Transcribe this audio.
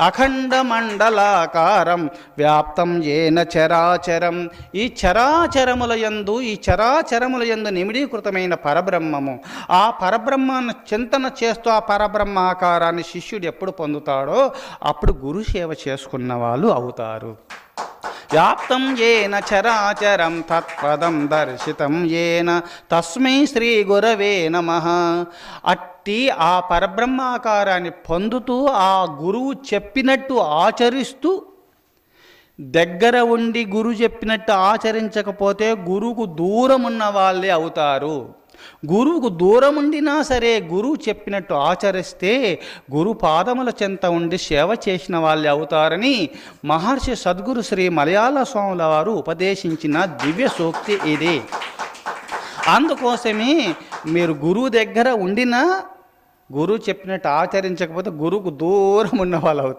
అఖండమండలాకారం వ్యాప్తం ఏన చరాచరం. ఈ చరాచరముల యందు ఈ చరాచరముల యందు నిమిడీకృతమైన పరబ్రహ్మము. ఆ పరబ్రహ్మాన్ని చింతన చేస్తూ ఆ పరబ్రహ్మాకారాన్ని శిష్యుడు ఎప్పుడు పొందుతాడో అప్పుడు గురు సేవ చేసుకున్న వాళ్ళు అవుతారు. వ్యాప్తం ఏన చరాచరం తత్పదం దర్శితం ఏన. తస్మై శ్రీ గురవే నమ. అట్టి ఆ పరబ్రహ్మాకారాన్ని పొందుతూ ఆ గురువు చెప్పినట్టు ఆచరిస్తూ దగ్గర ఉండి గురువు చెప్పినట్టు ఆచరించకపోతే గురువుకు దూరం ఉన్న వాళ్ళే అవుతారు. గురువుకు దూరం ఉండినా సరే గురువు చెప్పినట్టు ఆచరిస్తే గురు పాదముల చెంత ఉండి సేవ చేసిన వాళ్ళే అవుతారని మహర్షి సద్గురు శ్రీ మలయాళ స్వాముల వారు ఉపదేశించిన దివ్య సూక్తి ఇది. అందుకోసమే మీరు గురువు దగ్గర ఉండినా గురువు చెప్పినట్టు ఆచరించకపోతే గురువుకు దూరం ఉన్న వాళ్ళు అవుతారు.